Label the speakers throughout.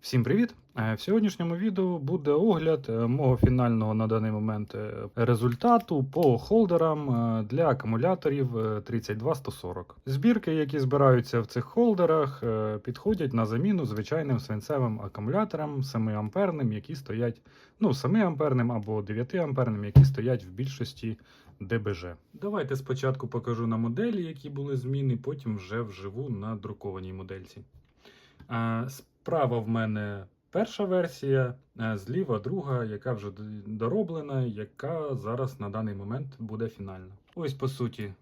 Speaker 1: Всім привіт! Е, В сьогоднішньому відео буде огляд е, мого фінального на даний момент е, результату по холдерам для акумуляторів е, 32140. Збірки, які збираються в цих холдерах, підходять на заміну звичайним свинцевим акумуляторам 7 амперним, які стоять ну 7 амперним або 9 амперним, які стоять в більшості ДБЖ. Давайте спочатку покажу на моделі, які були зміни, потім вже вживу на друкованій модельці. Справа в мене перша версія, е, зліва друга, яка вже дороблена, яка зараз на даний момент буде фінальна. Ось по суті,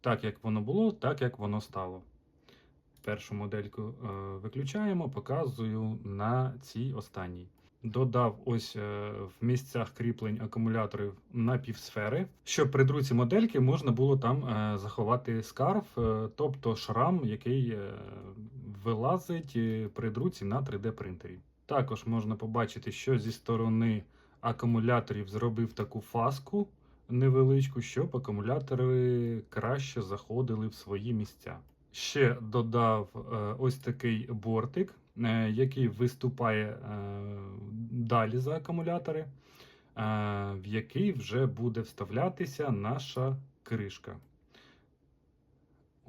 Speaker 1: так як воно було, так як воно стало. Першу модельку е, виключаємо, показую на цій останній. Додав ось е, в місцях кріплень акумуляторів напівсфери, щоб при друці модельки можна було там е, заховати скарф, е, тобто шрам, який е, вилазить е, при друці на 3D принтері. Також можна побачити, що зі сторони акумуляторів зробив таку фаску невеличку, щоб акумулятори краще заходили в свої місця. Ще додав е, ось такий бортик, е, який виступає далі за акумулятори, в який вже буде вставлятися наша кришка.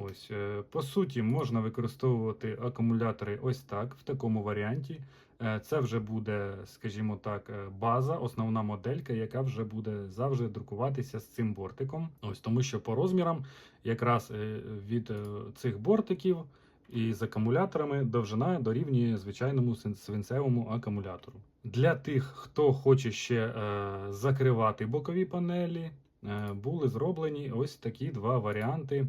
Speaker 1: Ось, е, по суті, можна використовувати акумулятори ось так, в такому варіанті. Е, Це вже буде, скажімо так, е, база, основна моделька, яка вже буде завжди друкуватися з цим бортиком. Ось тому, що по розмірам, якраз від цих бортиків і з акумуляторами довжина дорівнює звичайному свинцевому акумулятору. Для тих, хто хоче ще закривати бокові панелі, були зроблені ось такі два варіанти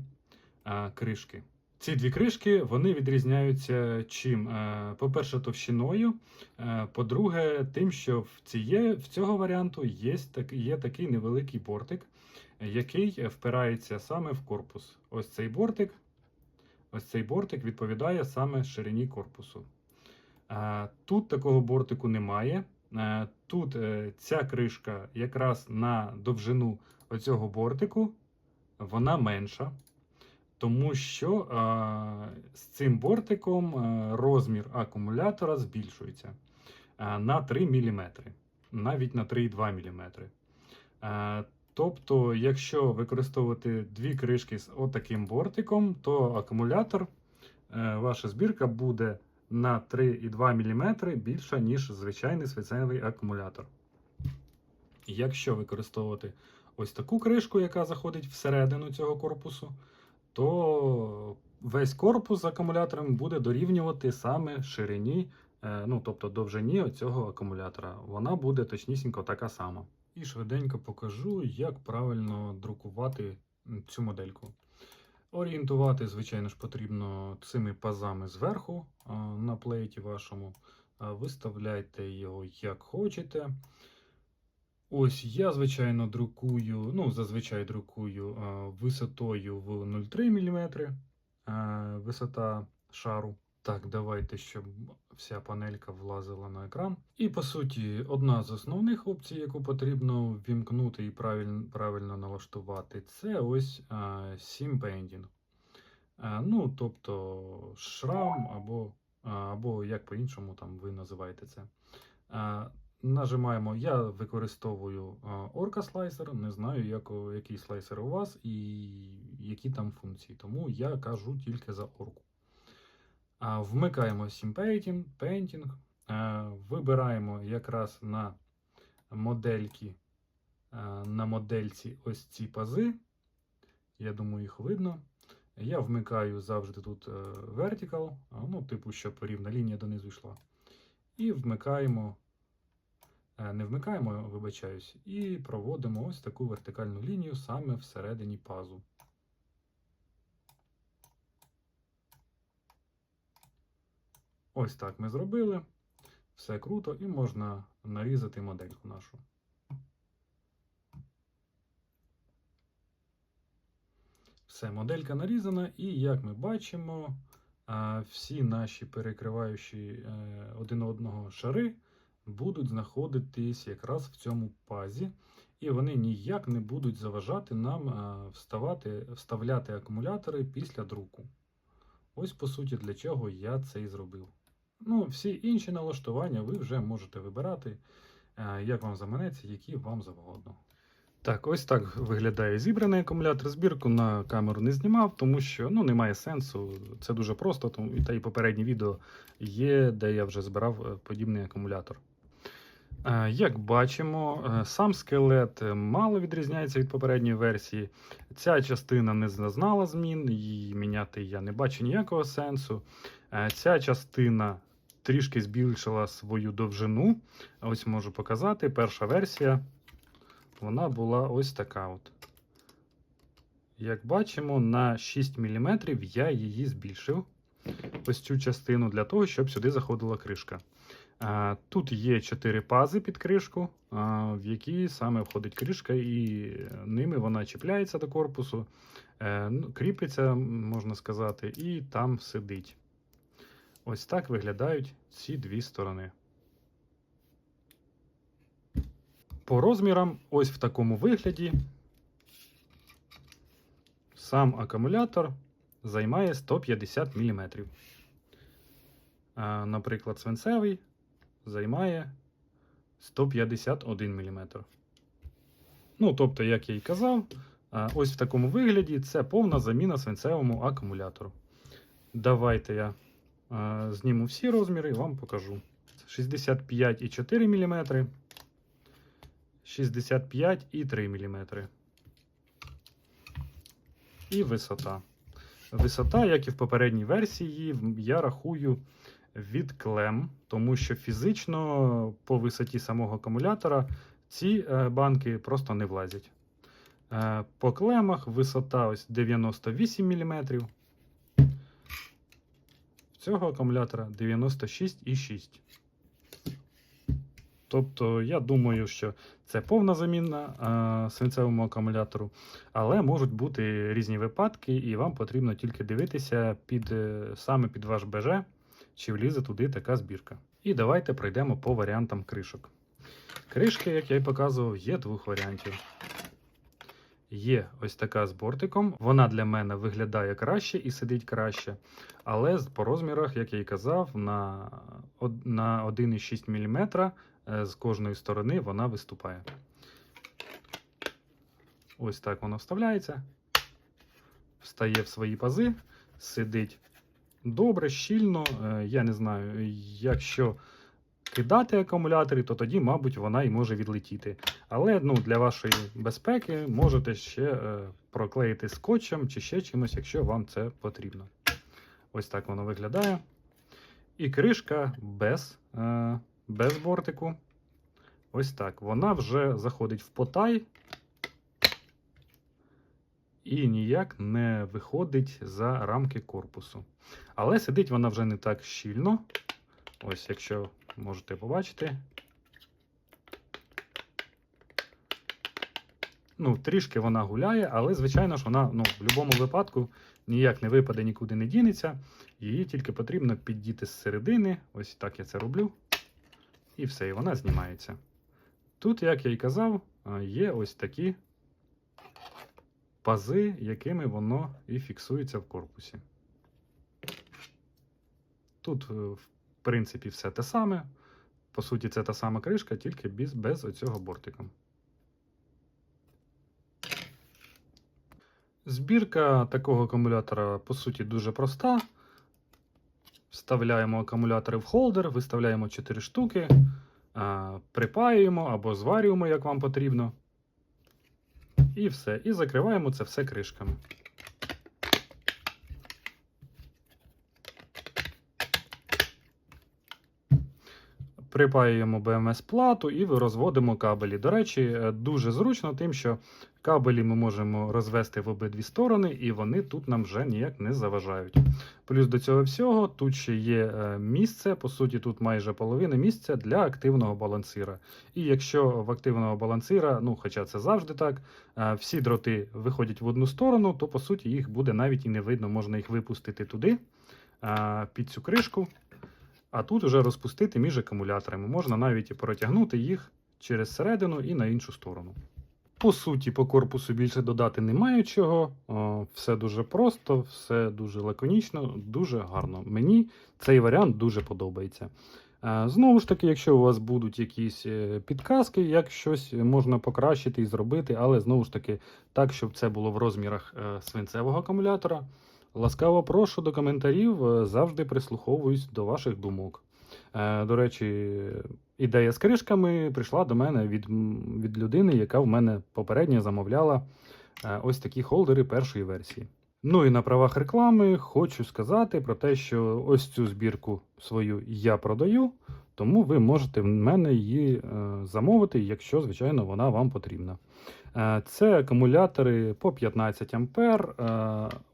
Speaker 1: кришки. Ці дві кришки вони відрізняються чим? Е, По-перше, товщиною. е, По-друге, тим, що в, ціє, в цього варіанту є, є такий невеликий бортик, який впирається саме в корпус. Ось цей бортик. Ось цей бортик відповідає саме ширині корпусу. Е, Тут такого бортику немає. Тут ця кришка якраз на довжину оцього бортику, вона менша. Тому що з цим бортиком розмір акумулятора збільшується на 3 мм, навіть на 3,2 мм. Тобто, якщо використовувати дві кришки з отаким бортиком, то акумулятор, е, ваша збірка буде на 3,2 мм більша, ніж звичайний свинцевий акумулятор. Якщо використовувати ось таку кришку, яка заходить всередину цього корпусу, то весь корпус з акумулятором буде дорівнювати саме ширині, е, ну тобто довжині оцього акумулятора. Вона буде точнісінько така сама. І швиденько покажу, як правильно друкувати цю модельку. Орієнтувати, звичайно ж, потрібно цими пазами зверху на плейті вашому. Виставляйте його як хочете. Ось я, звичайно, друкую, ну, зазвичай друкую висотою в 0,3 мм висота шару. Так, давайте, щоб вся панелька влазила на екран. І по суті, одна з основних опцій, яку потрібно ввімкнути і правильно, правильно налаштувати, це ось а, Sim Painting. А, ну, тобто шрам або, або як по-іншому там ви називаєте це. Нажимаємо, я використовую Orca слайсер, не знаю, як, який слайсер у вас і які там функції, тому я кажу тільки за орку. Вмикаємо Sim Painting, вибираємо якраз на модельки, на модельці ось ці пази. Я думаю, їх видно. Я вмикаю завжди тут е, Vertical, ну, типу, щоб рівна лінія донизу йшла. І вмикаємо не вмикаємо, вибачаюсь, і проводимо ось таку вертикальну лінію саме всередині пазу. Ось так ми зробили. Все круто, і можна нарізати модельку нашу. Все, моделька нарізана, і як ми бачимо, всі наші перекриваючі е, один одного шари будуть знаходитись якраз в цьому пазі, і вони ніяк не будуть заважати нам е, вставати, вставляти акумулятори після друку. Ось по суті для чого я це і зробив. Ну, всі інші налаштування ви вже можете вибирати, е, як вам заманеться, які вам завгодно. Так, ось так виглядає зібраний акумулятор. Збірку на камеру не знімав, тому що ну, немає сенсу. Це дуже просто. Тому та і попереднє відео є, де я вже збирав е, подібний акумулятор. Е, Як бачимо, е, сам скелет е, мало відрізняється від попередньої версії. Ця частина не зазнала змін, її міняти я не бачу ніякого сенсу. Ця частина трішки збільшила свою довжину. Ось можу показати. Перша версія вона була ось така. от. Як бачимо, на 6 мм я її збільшив. Ось цю частину для того, щоб сюди заходила кришка. Тут є 4 пази під кришку, в які саме входить кришка, і ними вона чіпляється до корпусу, е, ну, кріпиться, можна сказати, і там сидить. Ось так виглядають ці дві сторони. По розмірам, ось в такому вигляді, сам акумулятор займає 150 мм. Наприклад, свинцевий займає 151 мм. Ну, тобто, як я і казав, ось в такому вигляді це повна заміна свинцевому акумулятору. Давайте я зніму всі розміри і вам покажу. 65,4 мм. 65,3 мм. І висота. Висота, як і в попередній версії, я рахую від клем, тому що фізично по висоті самого акумулятора ці е, банки просто не влазять. Е, По клемах висота ось 98 мм. Цього акумулятора 96,6. Тобто, я думаю, що це повна заміна а, свинцевому акумулятору, але можуть бути різні випадки, і вам потрібно тільки дивитися під, е, саме під ваш БЖ, чи влізе туди така збірка. І давайте пройдемо по варіантам кришок. Кришки, як я і показував, є двох варіантів. Є ось така з бортиком. Вона для мене виглядає краще і сидить краще. Але по розмірах, як я і казав, на, 1,6 мм е, з кожної сторони вона виступає. Ось так воно вставляється. Встає в свої пази, сидить добре, щільно. Е, Я не знаю, якщо кидати акумулятори, то тоді, мабуть, вона і може відлетіти. Але ну, для вашої безпеки можете ще е, проклеїти скотчем чи ще чимось, якщо вам це потрібно. Ось так воно виглядає. І кришка без, е, без бортику. Ось так. Вона вже заходить в потай і ніяк не виходить за рамки корпусу. Але сидить вона вже не так щільно. Ось, якщо можете побачити. Ну, трішки вона гуляє, але, звичайно ж, вона ну, в будь-якому випадку ніяк не випаде, нікуди не дінеться. Її тільки потрібно піддіти з середини. Ось так я це роблю. І все, і вона знімається. Тут, як я і казав, є ось такі пази, якими воно і фіксується в корпусі. Тут, е, в принципі, все те саме. По суті, це та сама кришка, тільки без, без оцього бортика. Збірка такого акумулятора, по суті, дуже проста. Вставляємо акумулятори в холдер, виставляємо 4 штуки, припаюємо або зварюємо, як вам потрібно. І все. І закриваємо це все кришками. Припаюємо BMS плату і розводимо кабелі. До речі, е, дуже зручно, тим, що кабелі ми можемо розвести в обидві сторони, і вони тут нам вже ніяк не заважають. Плюс до цього всього тут ще є е, місце, по суті, тут майже половина місця для активного балансира. І якщо в активного балансира, ну хоча це завжди так, е, всі дроти виходять в одну сторону, то по суті їх буде навіть і не видно, можна їх випустити туди, під цю кришку. А тут вже розпустити між акумуляторами. Можна навіть і протягнути їх через середину і на іншу сторону. По суті, по корпусу більше додати немає чого. Все дуже просто, все дуже лаконічно, дуже гарно. Мені цей варіант дуже подобається. Е, Знову ж таки, якщо у вас будуть якісь е, підказки, як щось можна покращити і зробити, але знову ж таки, так, щоб це було в розмірах е, свинцевого акумулятора. Ласкаво прошу до коментарів, е, завжди прислуховуюсь до ваших думок. Е, До речі, ідея з кришками прийшла до мене від, від людини, яка в мене попередньо замовляла е, ось такі холдери першої версії. Ну і на правах реклами хочу сказати про те, що ось цю збірку свою я продаю, тому ви можете в мене її замовити, якщо, звичайно, вона вам потрібна. Е, Це акумулятори по 15 ампер. е,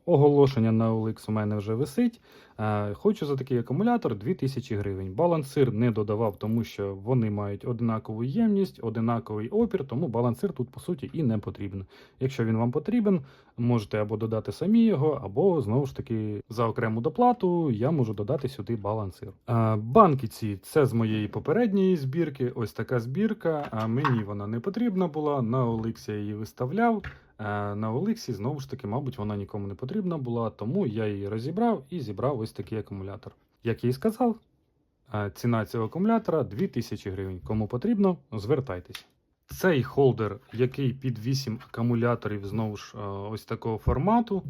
Speaker 1: Оголошення на OLX у мене вже висить. Е, Хочу за такий акумулятор 2000 гривень. Балансир не додавав, тому що вони мають однакову ємність, однаковий опір, тому балансир тут по суті і не потрібен. Якщо він вам потрібен, можете або додати самі його, або знову ж таки за окрему доплату я можу додати сюди балансир. Е, Банки ці це з моєї попередньої збірки. Ось така збірка. А мені вона не потрібна була. На OLX я її виставляв. Е, На Олексі, знову ж таки, мабуть, вона нікому не потрібна була, тому я її розібрав і зібрав ось такий акумулятор. Як я і сказав, е, ціна цього акумулятора 2000 гривень. Кому потрібно, звертайтесь. Цей холдер, який під 8 акумуляторів, знову ж е, ось такого формату,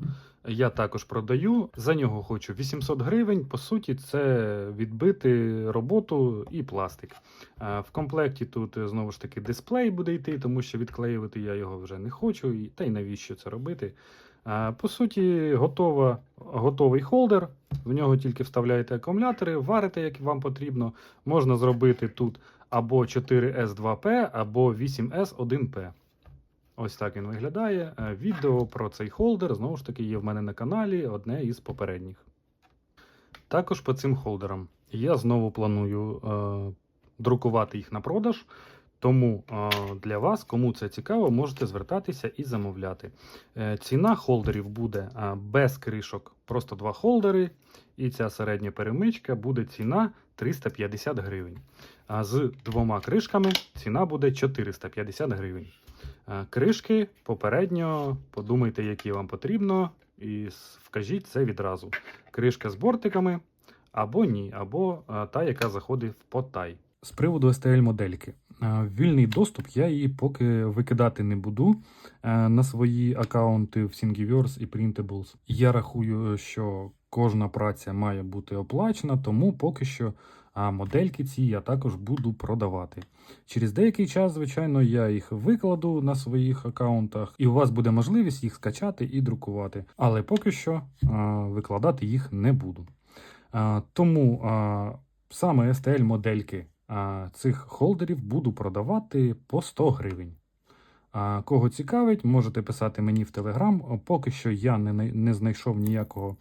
Speaker 1: я також продаю. За нього хочу 800 гривень. По суті, це відбити роботу і пластик. Е, В комплекті тут е, знову ж таки дисплей буде йти, тому що відклеювати я його вже не хочу, та й навіщо це робити. По суті, готова, готовий холдер. В нього тільки вставляєте акумулятори, варите, як вам потрібно. Можна зробити тут або 4S2P, або 8S1P. Ось так він виглядає. Е, Відео про цей холдер знову ж таки є в мене на каналі, одне із попередніх. Також по цим холдерам я знову планую е, друкувати їх на продаж. Тому е, для вас, кому це цікаво, можете звертатися і замовляти. Е, ціна холдерів буде е, без кришок, просто два холдери, і ця середня перемичка буде ціна 350 гривень. А з двома кришками ціна буде 450 гривень. Кришки попередньо подумайте, які вам потрібно, і вкажіть це відразу. Кришка з бортиками або ні, або та, яка заходить в потай. З приводу STL модельки. Е, Вільний доступ я її поки викидати не буду на свої аккаунти в Thingiverse і Printables. Я рахую, що кожна праця має бути оплачена, тому поки що модельки ці я також буду продавати. Через деякий час, звичайно, я їх викладу на своїх аккаунтах, і у вас буде можливість їх скачати і друкувати. Але поки що викладати їх не буду. Тому саме STL-модельки цих холдерів буду продавати по 100 гривень. Кого цікавить, можете писати мені в Телеграм. Поки що я не, не знайшов ніякого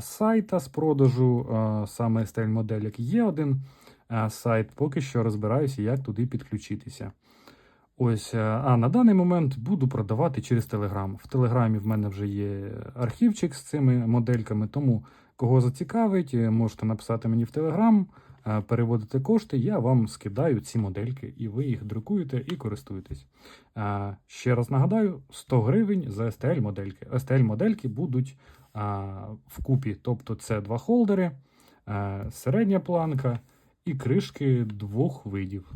Speaker 1: сайта з продажу саме STL моделек. Є один сайт, поки що розбираюся, як туди підключитися. Ось, а на даний момент буду продавати через Телеграм. В Телеграмі в мене вже є архівчик з цими модельками, тому кого зацікавить, можете написати мені в Телеграм, е, переводити кошти, я вам скидаю ці модельки, і ви їх друкуєте і користуєтесь. Е, Ще раз нагадаю: 100 гривень за STL модельки. STL модельки будуть а, вкупі, тобто це два холдери, е, середня планка і кришки двох видів.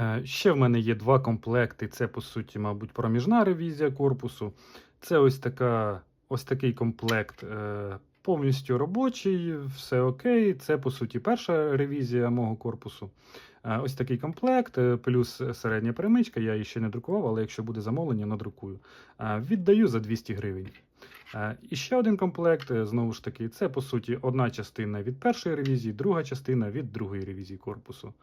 Speaker 1: Е, Ще в мене є два комплекти. Це, по суті, мабуть, проміжна ревізія корпусу. Це ось така, ось такий комплект. Повністю робочий, все окей. Це, по суті, перша ревізія мого корпусу. Е, Ось такий комплект, е, плюс середня перемичка. Я її ще не друкував, але якщо буде замовлення, надрукую. Е, Віддаю за 200 гривень. І ще один комплект, знову ж таки, це по суті одна частина від першої ревізії, друга частина від другої ревізії корпусу.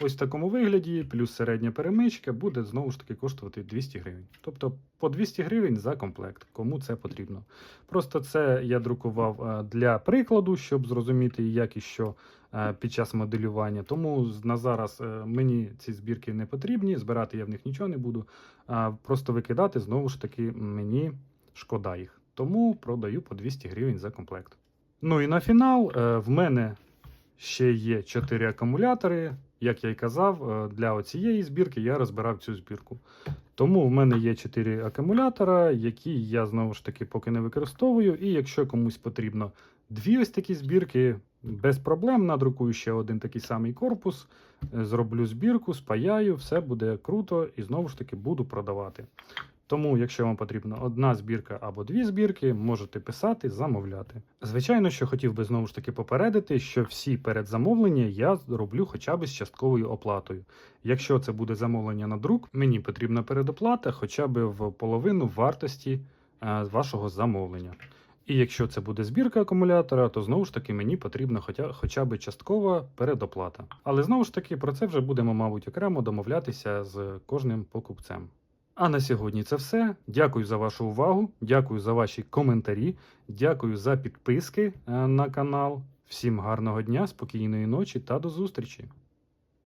Speaker 1: Ось в такому вигляді, плюс середня перемичка буде знову ж таки коштувати 200 гривень. Тобто по 200 гривень за комплект, кому це потрібно. Просто це я друкував е, для прикладу, щоб зрозуміти, як і що е, під час моделювання. Тому на зараз е, мені ці збірки не потрібні, збирати я в них нічого не буду. Просто викидати знову ж таки мені шкода їх. Тому продаю по 200 гривень за комплект. Ну і на фінал в мене ще є 4 акумулятори, як я й казав, е, для цієї збірки я розбирав цю збірку. Тому в мене є 4 акумулятора, які я знову ж таки поки не використовую. І якщо комусь потрібно дві ось такі збірки, без проблем надрукую ще один такий самий корпус, е, зроблю збірку, спаяю, все буде круто і знову ж таки буду продавати. Тому, якщо вам потрібна одна збірка або дві збірки, можете писати, замовляти. Звичайно, що хотів би знову ж таки попередити, що всі передзамовлення я роблю хоча б з частковою оплатою. Якщо це буде замовлення на друк, мені потрібна передоплата хоча б в половину вартості е, вашого замовлення. І якщо це буде збірка акумулятора, то знову ж таки мені потрібна хоча, хоча б часткова передоплата. Але знову ж таки про це вже будемо, мабуть, окремо домовлятися з кожним покупцем. А на сьогодні це все. Дякую за вашу увагу, дякую за ваші коментарі, дякую за підписки е, на канал. Всім гарного дня, спокійної ночі та до зустрічі!